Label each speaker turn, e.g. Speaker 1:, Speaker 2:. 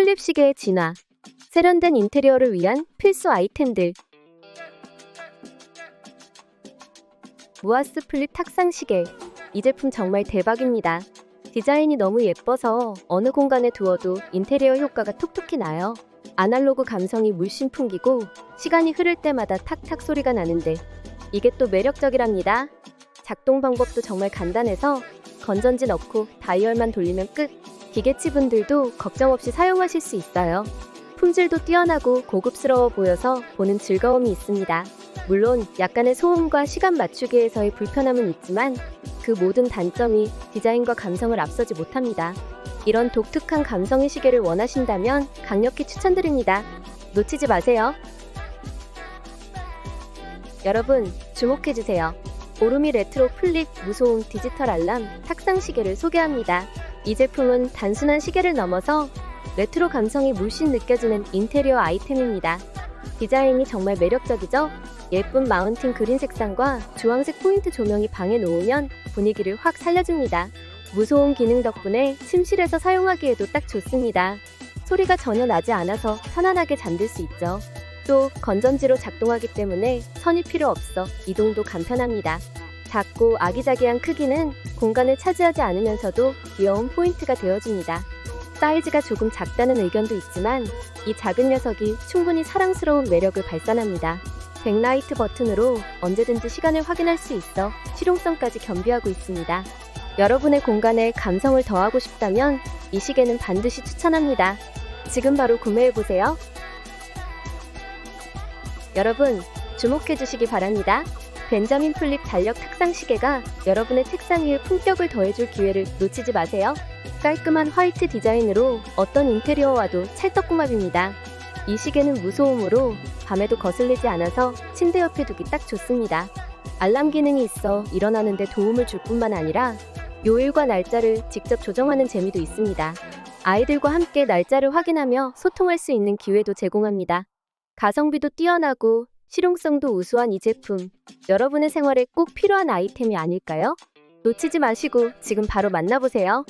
Speaker 1: 플립 시계의 진화. 세련된 인테리어를 위한 필수 아이템들. 무아스 플립 탁상 시계. 이 제품 정말 대박입니다. 디자인이 너무 예뻐서 어느 공간에 두어도 인테리어 효과가 톡톡히 나요. 아날로그 감성이 물씬 풍기고 시간이 흐를 때마다 탁탁 소리가 나는데 이게 또 매력적이랍니다. 작동 방법도 정말 간단해서 건전지 넣고 다이얼만 돌리면 끝. 기계치 분들도 걱정 없이 사용하실 수 있어요. 품질도 뛰어나고 고급스러워 보여서 보는 즐거움이 있습니다. 물론 약간의 소음과 시간 맞추기에서의 불편함은 있지만 그 모든 단점이 디자인과 감성을 앞서지 못합니다. 이런 독특한 감성의 시계를 원하신다면 강력히 추천드립니다. 놓치지 마세요. 여러분, 주목해주세요. 오르미 레트로 플립 무소음 디지털 알람 탁상 시계를 소개합니다. 이 제품은 단순한 시계를 넘어서 레트로 감성이 물씬 느껴지는 인테리어 아이템입니다. 디자인이 정말 매력적이죠? 예쁜 마운틴 그린 색상과 주황색 포인트 조명이 방에 놓으면 분위기를 확 살려줍니다. 무소음 기능 덕분에 침실에서 사용하기에도 딱 좋습니다. 소리가 전혀 나지 않아서 편안하게 잠들 수 있죠. 또 건전지로 작동하기 때문에 선이 필요 없어 이동도 간편합니다. 작고 아기자기한 크기는 공간을 차지하지 않으면서도 귀여운 포인트가 되어줍니다. 사이즈가 조금 작다는 의견도 있지만 이 작은 녀석이 충분히 사랑스러운 매력을 발산합니다. 백라이트 버튼으로 언제든지 시간을 확인할 수 있어 실용성까지 겸비하고 있습니다. 여러분의 공간에 감성을 더하고 싶다면 이 시계는 반드시 추천합니다. 지금 바로 구매해보세요. 여러분, 주목해주시기 바랍니다. 벤자민 플립 달력 탁상 시계가 여러분의 책상 위에 품격을 더해줄 기회를 놓치지 마세요. 깔끔한 화이트 디자인으로 어떤 인테리어와도 찰떡궁합입니다. 이 시계는 무소음으로 밤에도 거슬리지 않아서 침대 옆에 두기 딱 좋습니다. 알람 기능이 있어 일어나는데 도움을 줄 뿐만 아니라 요일과 날짜를 직접 조정하는 재미도 있습니다. 아이들과 함께 날짜를 확인하며 소통할 수 있는 기회도 제공합니다. 가성비도 뛰어나고 실용성도 우수한 이 제품. 여러분의 생활에 꼭 필요한 아이템이 아닐까요? 놓치지 마시고 지금 바로 만나보세요.